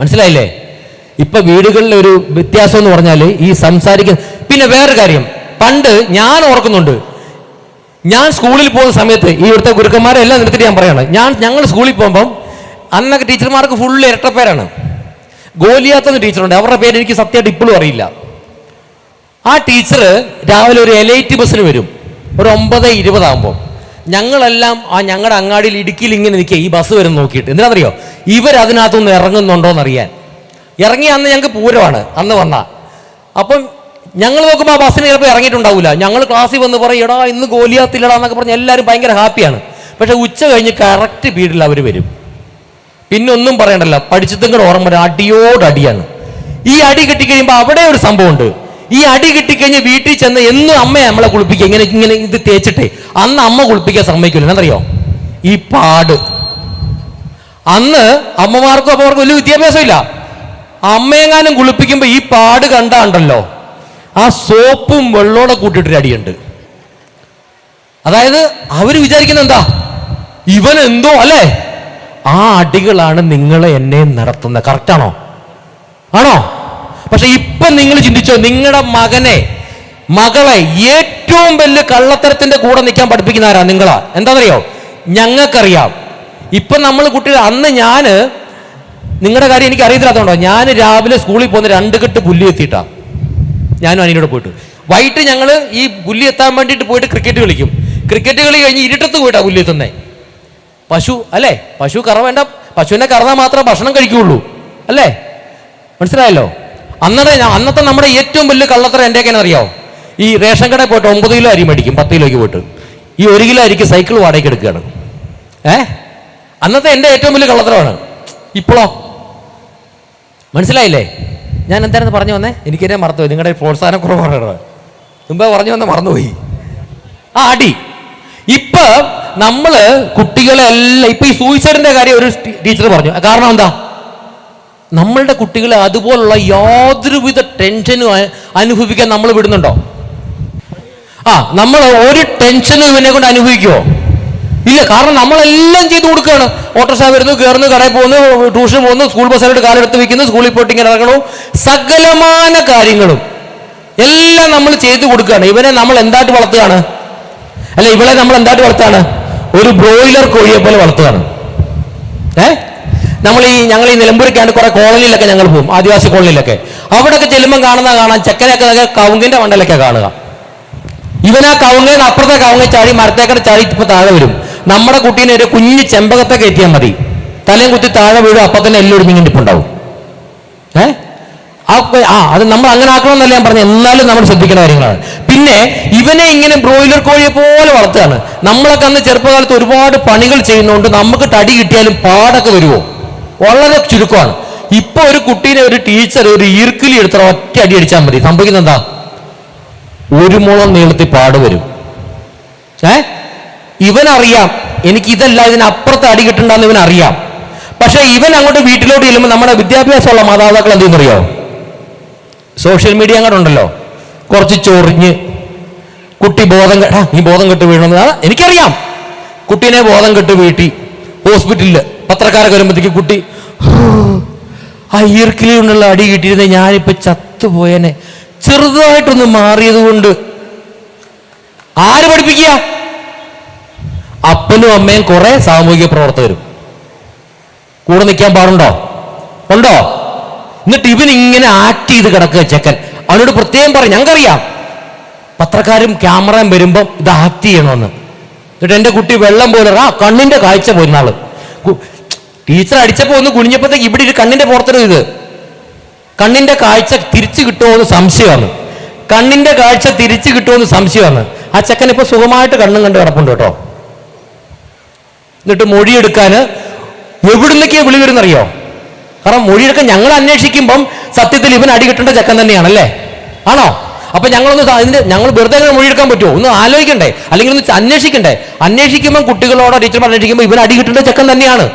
മനസ്സിലായില്ലേ? ഇപ്പൊ വീടുകളിലെ ഒരു വ്യത്യാസം എന്ന് പറഞ്ഞാൽ ഈ സംസാരിക്കുന്ന പിന്നെ വേറൊരു കാര്യം. പണ്ട് ഞാൻ ഓർക്കുന്നുണ്ട്. ഞാൻ സ്കൂളിൽ പോകുന്ന സമയത്ത് ഈ ഇവിടുത്തെ ഗുരുക്കന്മാരെ എല്ലാം നിർത്തിയിട്ട് ഞാൻ പറയാണ്. ഞാൻ ഞങ്ങൾ സ്കൂളിൽ പോകുമ്പം അന്നൊക്കെ ടീച്ചർമാർക്ക് ഫുള്ള് ഇരട്ടപ്പേരാണ്. ഗോലിയാത്തെന്ന് ടീച്ചറുണ്ട്. അവരുടെ പേര് എനിക്ക് സത്യമായിട്ട് ഇപ്പോഴും അറിയില്ല. ആ ടീച്ചർ രാവിലെ ഒരു എലൈറ്റ് ബസ്സിന് വരും. ഒരു ഒമ്പത് ഇരുപതാകുമ്പോൾ ഞങ്ങളെല്ലാം ആ ഞങ്ങളുടെ അങ്ങാടിയിൽ ഇടുക്കിയിൽ ഇങ്ങനെ നിൽക്കുക. ഈ ബസ് വരും നോക്കിയിട്ട്. എന്തിനാണെന്നറിയോ? ഇവർ അതിനകത്തുനിന്ന് ഇറങ്ങുന്നുണ്ടോ എന്നറിയാൻ ഇറങ്ങി അന്ന് ഞങ്ങൾക്ക് പൂരമാണ് അന്ന് വന്ന. അപ്പം ഞങ്ങൾ നോക്കുമ്പോൾ ആ ബസ്സിന് ചിലപ്പോൾ ഇറങ്ങിയിട്ടുണ്ടാവില്ല ഞങ്ങൾ ക്ലാസ്സിൽ വന്ന് പറയും എടാ ഇന്ന് ഗോലിയാത്തില്ലടാ എന്നൊക്കെ പറഞ്ഞ് എല്ലാവരും ഭയങ്കര ഹാപ്പിയാണ്. പക്ഷെ ഉച്ച കഴിഞ്ഞ് കറക്റ്റ് പീരീഡിൽ അവർ വരും. പിന്നെ ഒന്നും പറയണ്ടല്ല പഠിച്ചതും കൂടെ ഓർമ്മ അടിയോട് അടിയാണ്. ഈ അടി കിട്ടിക്കഴിയുമ്പോൾ അവിടെ ഒരു സംഭവമുണ്ട്. ഈ അടി കിട്ടിക്കഴിഞ്ഞ് വീട്ടിൽ ചെന്ന് എന്നും അമ്മയെ നമ്മളെ കുളിപ്പിക്കുക ഇങ്ങനെ ഇങ്ങനെ ഇത് തേച്ചിട്ടേ അന്ന് അമ്മ കുളിപ്പിക്കാൻ സമ്മതിക്കില്ല എന്നറിയോ? ഈ പാട്. അന്ന് അമ്മമാർക്കും അപ്പമാർക്കും വലിയ വിദ്യാഭ്യാസമില്ല. അമ്മയെങ്ങാനും കുളിപ്പിക്കുമ്പോൾ ഈ പാട് കണ്ടാണ്ടല്ലോ. ആ സോപ്പും വെള്ളോടെ കൂട്ടിയിട്ടൊരു അടിയുണ്ട്. അതായത് അവർ വിചാരിക്കുന്ന എന്താ? ഇവൻ എന്തോ അല്ലേ? ആ അടികളാണ് നിങ്ങളെ എന്നെ നടത്തുന്നത്. കറക്റ്റാണോ ആണോ? പക്ഷെ ഇപ്പൊ നിങ്ങൾ ചിന്തിച്ചോ നിങ്ങളുടെ മകനെ മകളെ ഏറ്റവും വലിയ കള്ളത്തരത്തിന്റെ കൂടെ നിൽക്കാൻ പഠിപ്പിക്കുന്ന ആരാ? നിങ്ങളാ. എന്താണെന്നറിയോ ഞങ്ങൾക്കറിയാം. ഇപ്പൊ നമ്മൾ കുട്ടികൾ അന്ന് ഞാൻ നിങ്ങളുടെ കാര്യം എനിക്ക് അറിയത്തില്ലാത്തതുകൊണ്ടോ ഞാൻ രാവിലെ സ്കൂളിൽ പോകുന്ന രണ്ട് കെട്ട് പുല്ലി എത്തിയിട്ടാണ് ഞാനും അനിയനോട് പോയിട്ട്. വൈകിട്ട് ഞങ്ങൾ ഈ പുല്ലി എത്താൻ വേണ്ടിയിട്ട് പോയിട്ട് ക്രിക്കറ്റ് കളിക്കും. ക്രിക്കറ്റ് കളി കഴിഞ്ഞ് ഇരുട്ടത്ത് പോയിട്ടാ പുല്ലി എത്തുന്നേ. പശു അല്ലേ? പശു കറ വേണ്ട. പശുവിനെ കറന്നാൽ മാത്രമേ ഭക്ഷണം കഴിക്കുകയുള്ളൂ. അല്ലേ? മനസ്സിലായല്ലോ? അന്നത്തെ അന്നത്തെ നമ്മുടെ ഏറ്റവും വലിയ കള്ളത്തരം എന്റെയൊക്കെ അറിയാമോ ഈ റേഷൻ കടയിൽ പോയിട്ട് ഒമ്പത് കിലോ അരി മേടിക്കും പത്ത് കിലോയ്ക്ക് പോയിട്ട്. ഈ ഒരു കിലോ അരിക്ക് സൈക്കിൾ വാടകയ്ക്ക് എടുക്കുകയാണ്. ഏ? അന്നത്തെ എന്റെ ഏറ്റവും വലിയ കള്ളത്തരമാണ്. ഇപ്പോഴോ മനസ്സിലായില്ലേ? ഞാൻ എന്തായിരുന്നു പറഞ്ഞു വന്നേ? എനിക്ക് എനിക്കെന്നെ മറന്നുപോയി. നിങ്ങളുടെ പ്രോത്സാഹനം പറയണത്. മുമ്പേ പറഞ്ഞു വന്ന മറന്നുപോയി. ആ അടി. ഇപ്പൊ നമ്മൾ കുട്ടികളെ എല്ലാം ഇപ്പൊ ഈ സൂയിസൈഡിന്റെ കാര്യം ഒരു ടീച്ചർ പറഞ്ഞു. കാരണം എന്താ? നമ്മളുടെ കുട്ടികളെ അതുപോലുള്ള യാതൊരുവിധ ടെൻഷനും അനുഭവിക്കാൻ നമ്മൾ വിടുന്നുണ്ടോ? ആ നമ്മൾ ഒരു ടെൻഷനും ഇവനെ കൊണ്ട് അനുഭവിക്കുമോ ഇല്ല കാരണം നമ്മളെല്ലാം ചെയ്തു കൊടുക്കുകയാണ്. ഓട്ടോറിക്ഷ വരുന്നു കയറുന്നു കടയിൽ പോകുന്നു ട്യൂഷൻ പോകുന്നു സ്കൂൾ ബസ്സിലോട്ട് കാലെടുത്ത് വെക്കുന്നു സ്കൂളിൽ പോയിട്ട് ഇങ്ങനെ ഇറങ്ങണു. സകലമാന കാര്യങ്ങളും എല്ലാം നമ്മൾ ചെയ്തു കൊടുക്കുകയാണ്. ഇവനെ നമ്മൾ എന്തായിട്ട് വളർത്തുകയാണ്? അല്ല ഇവളെ നമ്മൾ എന്തായിട്ട് വളർത്തുകയാണ്? ഒരു ബ്രോയിലർ കോഴിയെ പോലെ വളർത്തുകയാണ്. ഏ? നമ്മൾ ഈ ഞങ്ങൾ ഈ നിലമ്പൂരിക്കാണ്ട് കുറെ കോളനിയിലൊക്കെ ഞങ്ങൾ പോകും ആദിവാസി കോളനിയിലൊക്കെ. അവിടെയൊക്കെ ചെല്ലുമ്പോൾ കാണുന്ന കാണാൻ ചെക്കനെയൊക്കെ കവുങ്ങിന്റെ മണ്ടലൊക്കെ കാണുക. ഇവനാ ആ അപ്പുറത്തെ കവുങ്ങ ചാടി മരത്തേക്കടെ ചാടി ഇപ്പൊ താഴെ വരും. നമ്മുടെ കുട്ടീനെ ഒരു കുഞ്ഞു ചെമ്പകത്തെ കയറ്റിയാൽ മതി. തലയും കുത്തി താഴെ വീഴും അപ്പൊ തന്നെ എല്ലാം ഒടിഞ്ഞിങ്ങനെ ഇപ്പുണ്ടാവും ഏ? ആ അത് നമ്മൾ അങ്ങനെ ആക്കണമെന്നല്ല ഞാൻ പറഞ്ഞു എന്നാലും നമ്മൾ ശ്രദ്ധിക്കേണ്ട കാര്യങ്ങളാണ്. പിന്നെ ഇവനെ ഇങ്ങനെ ബ്രോയിലർ കോഴിയെ പോലെ വളർത്തുകയാണ്. നമ്മളൊക്കെ അന്ന് ചെറുപ്പകാലത്ത് ഒരുപാട് പണികൾ ചെയ്യുന്നതുകൊണ്ട് നമുക്ക് തടി കിട്ടിയാലും പാടൊക്കെ വരുമോ വളരെ ചുരുക്കമാണ്. ഇപ്പൊ ഒരു കുട്ടീനെ ഒരു ടീച്ചർ ഒരു ഈർക്കിലി എടുത്ത ഒറ്റ അടി അടിച്ചാൽ മതി. സംഭവിക്കുന്നത് എന്താ? ഒരു മുളം നീളത്തിൽ പാട് വരും. ഏ? ഇവനറിയാം. എനിക്ക് ഇതല്ല ഇതിനപ്പുറത്ത് അടി കിട്ടണ്ടെന്ന് ഇവൻ അറിയാം പക്ഷെ ഇവൻ അങ്ങോട്ട് വീട്ടിലോട്ട് ചെല്ലുമ്പോൾ നമ്മുടെ വിദ്യാഭ്യാസമുള്ള മാതാപിതാക്കൾ എന്തെന്നറിയോ സോഷ്യൽ മീഡിയ അങ്ങോട്ട് ഉണ്ടല്ലോ കുറച്ച് ചൊറിഞ്ഞ് കുട്ടി ബോധം കെട്ടാ നീ ബോധം കെട്ട് വീഴണമെന്ന്. എനിക്കറിയാം. കുട്ടീനെ ബോധം കെട്ട് വീട്ടി ഹോസ്പിറ്റലിൽ പത്രക്കാരൊക്കെ വരുമ്പോഴത്തേക്ക് കുട്ടി ആ ഈർക്കിലി കൊണ്ടുള്ള അടി കിട്ടിയിരുന്ന ഞാനിപ്പോ ചത്തുപോയനെ. ചെറുതായിട്ടൊന്ന് മാറിയത് കൊണ്ട് ആര് പഠിപ്പിക്കുക? അപ്പനും അമ്മയും കുറെ സാമൂഹിക പ്രവർത്തകരും. കൂടെ നിൽക്കാൻ പാടുണ്ടോ? ഉണ്ടോ? എന്നിട്ട് ഇവൻ ഇങ്ങനെ ആക്ട് ചെയ്ത് കിടക്കുക ചെക്കൻ. അവനോട് പ്രത്യേകം പറയും ഞങ്ങൾക്കറിയാം. പത്രക്കാരും ക്യാമറയും വരുമ്പം ഇത് ആക്ട് ചെയ്യണമെന്ന്. എന്നിട്ട് എന്റെ കുട്ടി വെള്ളം പോലെ ആ കണ്ണിന്റെ കാഴ്ച പോയി നാൾ ടീച്ചർ അടിച്ചപ്പോ ഒന്ന് കുനിഞ്ഞപ്പോഴത്തേക്ക് ഇവിടെ ഒരു കണ്ണിന്റെ പുറത്തൊരു ഇത്. കണ്ണിന്റെ കാഴ്ച തിരിച്ചു കിട്ടുമോ എന്ന് സംശയമാണ്. കണ്ണിന്റെ കാഴ്ച തിരിച്ചു കിട്ടുമോ എന്ന് സംശയമാണ്. ആ ചെക്കൻ ഇപ്പൊ സുഖമായിട്ട് കണ്ണും കണ്ട് കിടപ്പുണ്ട് കേട്ടോ. എന്നിട്ട് മൊഴിയെടുക്കാന് എവിടുന്നൊക്കെയാ വിളി വരുന്നറിയോ? കാരണം മൊഴിയെടുക്കാൻ ഞങ്ങൾ അന്വേഷിക്കുമ്പം സത്യത്തിൽ ഇവൻ അടി കിട്ടേണ്ട ചെക്കൻ തന്നെയാണല്ലേ? ആണോ? അപ്പൊ ഞങ്ങളൊന്ന് അതിന്റെ ഞങ്ങൾ വെറുതെ മൊഴിയെടുക്കാൻ പറ്റുമോ? ഒന്ന് ആലോചിക്കണ്ടേ. അല്ലെങ്കിൽ ഒന്ന് അന്വേഷിക്കണ്ടേ. അന്വേഷിക്കുമ്പോൾ കുട്ടികളോടോ ടീച്ചർമാർ അന്വേഷിക്കുമ്പോൾ ഇവൻ അടി കിട്ടേണ്ട ചെക്കൻ തന്നെയാണ്.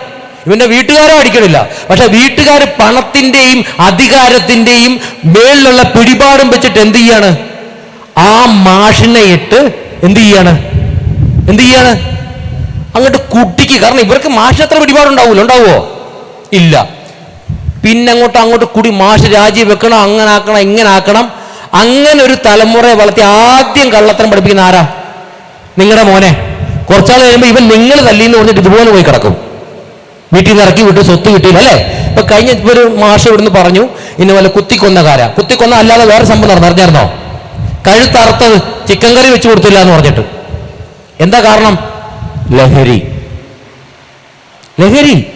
ഇവന്റെ വീട്ടുകാരോ അടിക്കണില്ല. പക്ഷെ വീട്ടുകാർ പണത്തിന്റെയും അധികാരത്തിന്റെയും മേളിലുള്ള പിടിപാടും വെച്ചിട്ട് എന്ത് ചെയ്യാണ്? ആ മാഷിനെ ഇട്ട് എന്ത് ചെയ്യാണ്? എന്ത് ചെയ്യാണ്? അങ്ങോട്ട് കുട്ടിക്ക് കാരണം ഇവർക്ക് മാഷിന് അത്ര പിടിപാടുണ്ടാവൂല്ലോ ഉണ്ടാവുമോ ഇല്ല. പിന്നെ അങ്ങോട്ട് അങ്ങോട്ട് കുടി മാഷ് രാജി വെക്കണം അങ്ങനെ ആക്കണം ഇങ്ങനെ ആക്കണം. അങ്ങനെ ഒരു തലമുറയെ വളർത്തി ആദ്യം കള്ളത്തരം പഠിപ്പിക്കുന്ന ആരാ? നിങ്ങളുടെ മോനെ. കുറച്ചാൾ കഴിയുമ്പോൾ ഇവൻ നിങ്ങൾ തല്ലിന്ന് പറഞ്ഞിട്ട് ഇതുപോലെ പോയി കിടക്കും. വീട്ടിൽ നിന്ന് ഇറക്കി വിട്ട് സ്വത്ത് കിട്ടിയില്ല അല്ലേ? ഇപ്പൊ കഴിഞ്ഞ ഒരു മാഷ് ഇവിടുന്ന് പറഞ്ഞു ഇന്ന പോലെ കുത്തിക്കൊന്ന കാര കുത്തിക്കൊന്ന അല്ലാതെ വേറെ സംഭവം നടന്നു? അറിഞ്ഞായിരുന്നോ? കഴുത്തറുത്തത് ചിക്കൻ കറി വെച്ച് കൊടുത്തില്ല എന്ന് പറഞ്ഞിട്ട്. എന്താ കാരണം? ലഹരി. ലഹരി.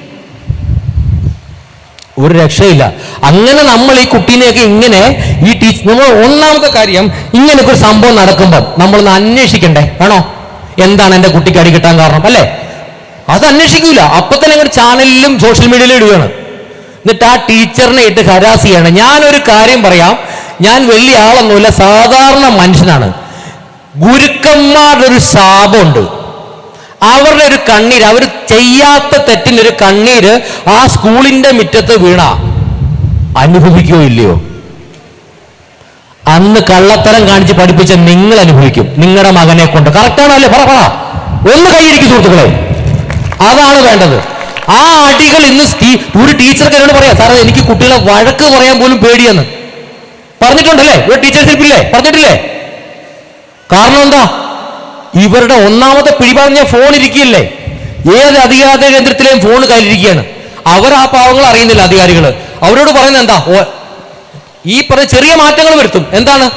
ഒരു രക്ഷയില്ല. അങ്ങനെ നമ്മൾ ഈ കുട്ടീനെയൊക്കെ ഇങ്ങനെ ഈ ടീച്ചർ നമ്മൾ ഒന്നാമത്തെ കാര്യം ഇങ്ങനെയൊക്കെ ഒരു സംഭവം നടക്കുമ്പോൾ നമ്മളൊന്ന് അന്വേഷിക്കണ്ടേ? വേണോ എന്താണ് എന്റെ കുട്ടിക്ക് അടി കിട്ടാൻ കാരണം? അല്ലേ? അത് അന്വേഷിക്കൂല. അപ്പൊ തന്നെ അങ്ങനെ ചാനലിലും സോഷ്യൽ മീഡിയയിലും ഇടുകയാണ് എന്നിട്ട് ആ ടീച്ചറിനെ ഇട്ട് ഹരാസ് ചെയ്യണം ഞാനൊരു കാര്യം പറയാം. ഞാൻ വലിയ ആളൊന്നുമില്ല സാധാരണ മനുഷ്യനാണ്. ഗുരുക്കന്മാരുടെ ഒരു ശാപമുണ്ട്. അവരുടെ ഒരു കണ്ണീര് അവർ ചെയ്യാത്ത തെറ്റിന് ഒരു കണ്ണീര് ആ സ്കൂളിന്റെ മുറ്റത്ത് വീണ. അനുഭവിക്കോ ഇല്ലയോ? അന്ന് കള്ളത്തരം കാണിച്ച് പഠിപ്പിച്ച നിങ്ങൾ അനുഭവിക്കും. നിങ്ങളുടെ മകനെ കൊണ്ട്. കറക്റ്റാണോ അല്ലേ? പറ പറ. ഒന്ന് കൈയടിക്കും സുഹൃത്തുക്കളെ. അതാണ് വേണ്ടത്. ആ അടികൾ ഇന്ന് ഒരു ടീച്ചർക്ക് എന്നോട് പറയാം സാറേ എനിക്ക് കുട്ടികളെ വഴക്ക് പറയാൻ പോലും പേടിയെന്ന് പറഞ്ഞിട്ടുണ്ടല്ലേ? ഒരു ടീച്ചേഴ്സ് ശില്പില്ലേ പറഞ്ഞിട്ടില്ലേ? കാരണം എന്താ? ഇവരുടെ ഒന്നാമത്തെ പിടിപാടിഞ്ഞ ഫോൺ ഇരിക്കില്ലേ? ഏത് അധികാര കേന്ദ്രത്തിലെയും ഫോൺ കയ്യിലിരിക്കുകയാണ്. അവർ ആ പാവങ്ങൾ അറിയുന്നില്ല അധികാരികൾ അവരോട് പറയുന്നത് എന്താ? ഈ പറഞ്ഞ ചെറിയ മാറ്റങ്ങൾ വരുത്തും. എന്താണ്?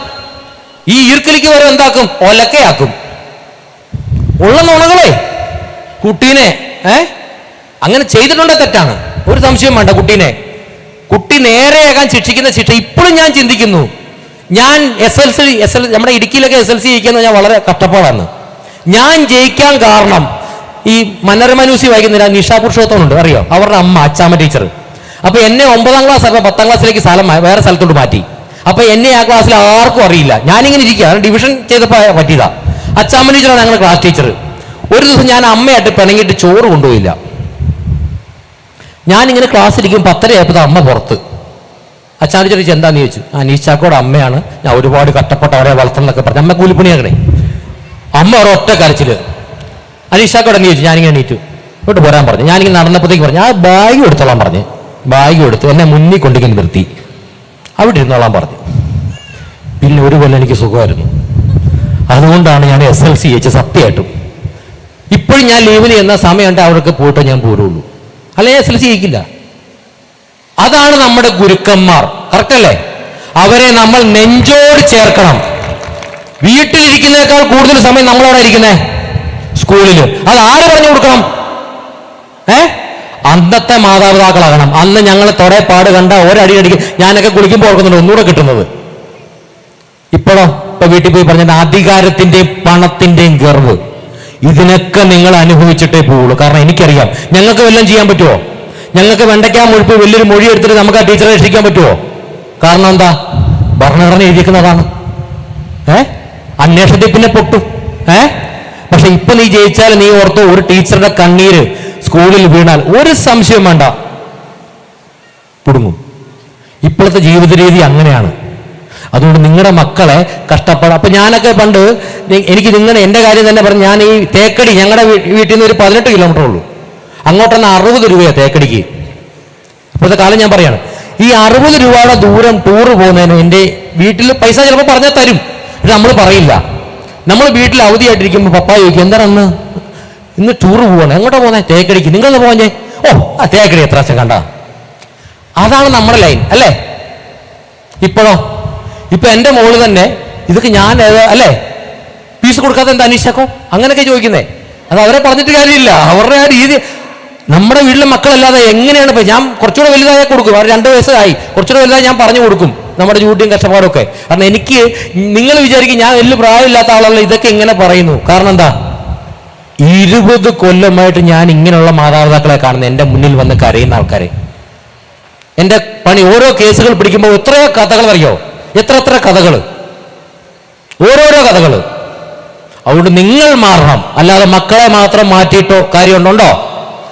ഈ ഈർക്കലിക്ക് വരെ എന്താക്കും? ഒലക്കയാക്കും. ഉള്ള നുണകളെ. കുട്ടീനെ ഏ? അങ്ങനെ ചെയ്തിട്ടുണ്ടെ തെറ്റാണ്. ഒരു സംശയം വേണ്ട കുട്ടീനെ. കുട്ടി നേരെയാകാൻ ശിക്ഷിക്കുന്ന ശിക്ഷ ഇപ്പോഴും ഞാൻ ചിന്തിക്കുന്നു. ഞാൻ S L C S L നമ്മുടെ ഇടുക്കിയിലൊക്കെ എസ് എൽ സി ഞാൻ വളരെ കഷ്ടപ്പാടാണ്. ഞാൻ ജയിക്കാൻ കാരണം ഈ മനോരമ ന്യൂസി വായിക്കുന്നില്ല നിഷാ പുരുഷോത്തമുണ്ട് അറിയോ? അവരുടെ അമ്മ അച്ചാമ്മ ടീച്ചർ അപ്പൊ എന്നെ ഒമ്പതാം ക്ലാസ് ആയപ്പോൾ പത്താം ക്ലാസ്സിലേക്ക് സ്ഥലം വേറെ സ്ഥലത്തോട്ട് മാറ്റി. അപ്പൊ എന്നെ ആ ക്ലാസ്സിൽ ആർക്കും അറിയില്ല. ഞാനിങ്ങനെ ഇരിക്കുക ഡിവിഷൻ ചെയ്തപ്പോൾ പറ്റിയതാ. അച്ചാമ്മ ടീച്ചറാണ് ഞങ്ങളുടെ ക്ലാസ് ടീച്ചർ ഒരു ദിവസം ഞാൻ അമ്മയായിട്ട് പിണങ്ങിയിട്ട് ചോറ് കൊണ്ടുപോയില്ല. ഞാനിങ്ങനെ ക്ലാസ് ഇരിക്കും പത്തര ആയപ്പോൾ അമ്മ പുറത്ത്. അച്ഛാൻ ടീച്ചർ എന്താന്ന് ചോദിച്ചു. ആ നീച്ചാക്കോടെ അമ്മയാണ്. ഞാൻ ഒരുപാട് കഷ്ടപ്പെട്ട അവരെ വളർത്തണമെന്നൊക്കെ പറഞ്ഞു. അമ്മ കൂലിപ്പണിയാക്കണേ. അമ്മ ഒരൊറ്റ കരച്ചിൽ അനീഷാക്കോടെ നീ ചോദിച്ചു ഞാനിങ്ങനെ നീറ്റു ഇങ്ങോട്ട് പോരാൻ പറഞ്ഞു. ഞാനിങ്ങനെ നടന്നപ്പോഴത്തേക്ക് പറഞ്ഞു ആ ബാഗ് എടുത്തോളാൻ പറഞ്ഞു. ബാഗ് എടുത്തു എന്നെ മുന്നിൽ കൊണ്ടിങ്ങനെ നിർത്തി. അവിടെ ഇരുന്നോളാൻ പറഞ്ഞു. പിന്നെ ഒരു കൊല്ലം എനിക്ക് സുഖമായിരുന്നു. അതുകൊണ്ടാണ് ഞാൻ എസ് എൽ സി ജയിച്ച സത്യമായിട്ടും ഇപ്പോഴും ഞാൻ ലീവിൽ എന്ന സമയമുണ്ട് അവർക്ക് പോയിട്ട് ഞാൻ പോരുള്ളൂ. അല്ലെ എസ് എൽ സി ജയിക്കില്ല അതാണ് നമ്മുടെ ഗുരുക്കന്മാർ. കറക്റ്റല്ലേ? അവരെ നമ്മൾ നെഞ്ചോട് ചേർക്കണം. വീട്ടിലിരിക്കുന്നേക്കാൾ കൂടുതൽ സമയം നമ്മളവിടെ ഇരിക്കുന്നേ? സ്കൂളിൽ അത് ആര് പറഞ്ഞു കൊടുക്കണം? ഏ? അന്നത്തെ മാതാപിതാക്കളാകണം. അന്ന് ഞങ്ങൾ തൊടെ പാട് കണ്ട ഒരടി അടിക്കും ഞാനൊക്കെ കുളിക്കുമ്പോൾ ഓർക്കുന്നുണ്ട് ഒന്നുകൂടെ കിട്ടുന്നത്. ഇപ്പോഴോ? ഇപ്പൊ വീട്ടിൽ പോയി പറഞ്ഞ അധികാരത്തിന്റെയും പണത്തിന്റെയും ഗർവ്. ഇതിനൊക്കെ നിങ്ങൾ അനുഭവിച്ചിട്ടേ പോവുള്ളൂ. കാരണം എനിക്കറിയാം. ഞങ്ങൾക്ക് വല്ലതും ചെയ്യാൻ പറ്റുമോ ഞങ്ങൾക്ക് വെണ്ടയ്ക്കാൻ മുഴുപ്പ് വലിയൊരു മൊഴി എടുത്തിട്ട് നമുക്ക് ആ ടീച്ചറെ രക്ഷിക്കാൻ പറ്റുമോ കാരണം എന്താ? ഭരണഘടന എഴുതിക്കുന്നതാണ് ഏ? അന്വേഷണത്തിൽ പിന്നെ പൊട്ടും. ഏ? പക്ഷെ ഇപ്പൊ നീ ജയിച്ചാൽ നീ ഓർത്തോ ഒരു ടീച്ചറുടെ കണ്ണീര് സ്കൂളിൽ വീണാൽ ഒരു സംശയം വേണ്ട. കുടുങ്ങും ഇപ്പോഴത്തെ ജീവിത രീതി അങ്ങനെയാണ്. അതുകൊണ്ട് നിങ്ങളുടെ മക്കളെ കഷ്ടപ്പാട്. അപ്പൊ ഞാനൊക്കെ പണ്ട് എനിക്ക് നിങ്ങൾ എന്റെ കാര്യം തന്നെ പറഞ്ഞു ഞാൻ ഈ തേക്കടി ഞങ്ങളുടെ വീട്ടിൽ നിന്ന് ഒരു പതിനെട്ട് കിലോമീറ്റർ ഉള്ളൂ. അങ്ങോട്ടൊന്ന് അറുപത് രൂപയാണ് തേക്കടിക്ക്. ഇപ്പോഴത്തെ കാലം ഞാൻ പറയാണ്. ഈ അറുപത് രൂപയുടെ ദൂരം ടൂറ് പോകുന്നതിന് എന്റെ വീട്ടിൽ പൈസ ചിലപ്പോൾ പറഞ്ഞാൽ തരും. പക്ഷെ നമ്മൾ പറയില്ല. നമ്മൾ വീട്ടിൽ അവധിയായിട്ടിരിക്കുമ്പോൾ പപ്പ ചോദിക്കും എന്താണ് അന്ന് ഇന്ന് ടൂറ് പോവാണ്. എങ്ങോട്ടാ പോകുന്നത് തേക്കടിക്ക്. നിങ്ങൾ പോകാൻ ഓ ആ തേക്കടി എത്ര പ്രാവശ്യം കണ്ട? അതാണ് നമ്മുടെ ലൈൻ അല്ലേ? ഇപ്പോഴോ? ഇപ്പൊ എന്റെ മോൾ തന്നെ ഇതൊക്കെ ഞാൻ അല്ലേ? പീസ് കൊടുക്കാതെ എന്താ അന്വേഷിച്ചോ അങ്ങനെയൊക്കെ ചോദിക്കുന്നേ. അത് അവരെ പറഞ്ഞിട്ട് കാര്യമില്ല. അവരുടെ ആ രീതി. നമ്മുടെ വീട്ടിലെ മക്കളല്ലാതെ എങ്ങനെയാണ് ഞാൻ കുറച്ചുകൂടെ വലുതായ കൊടുക്കും. അവർ രണ്ട് വയസ്സായി. കുറച്ചുകൂടെ വലുതായി ഞാൻ പറഞ്ഞു കൊടുക്കും. നമ്മുടെ ചൂട്ടിയും കഷ്ടപ്പാടൊക്കെ കാരണം എനിക്ക് നിങ്ങൾ വിചാരിക്കും ഞാൻ വലിയ പ്രായമില്ലാത്ത ആളല്ല ഇതൊക്കെ ഇങ്ങനെ പറയുന്നു. കാരണം എന്താ? ഇരുപത് കൊല്ലമായിട്ട് ഞാൻ ഇങ്ങനെയുള്ള മാതാപിതാക്കളെ കാണുന്നത് എന്റെ മുന്നിൽ വന്ന് കരയുന്ന ആൾക്കാരെ. എന്റെ പണി ഓരോ കേസുകൾ പിടിക്കുമ്പോൾ എത്രയോ കഥകൾ അറിയോ? എത്ര എത്ര കഥകൾ? ഓരോരോ കഥകൾ. അതുകൊണ്ട് നിങ്ങൾ മാറണം. അല്ലാതെ മക്കളെ മാത്രം മാറ്റിയിട്ടോ കാര്യമുണ്ടോ?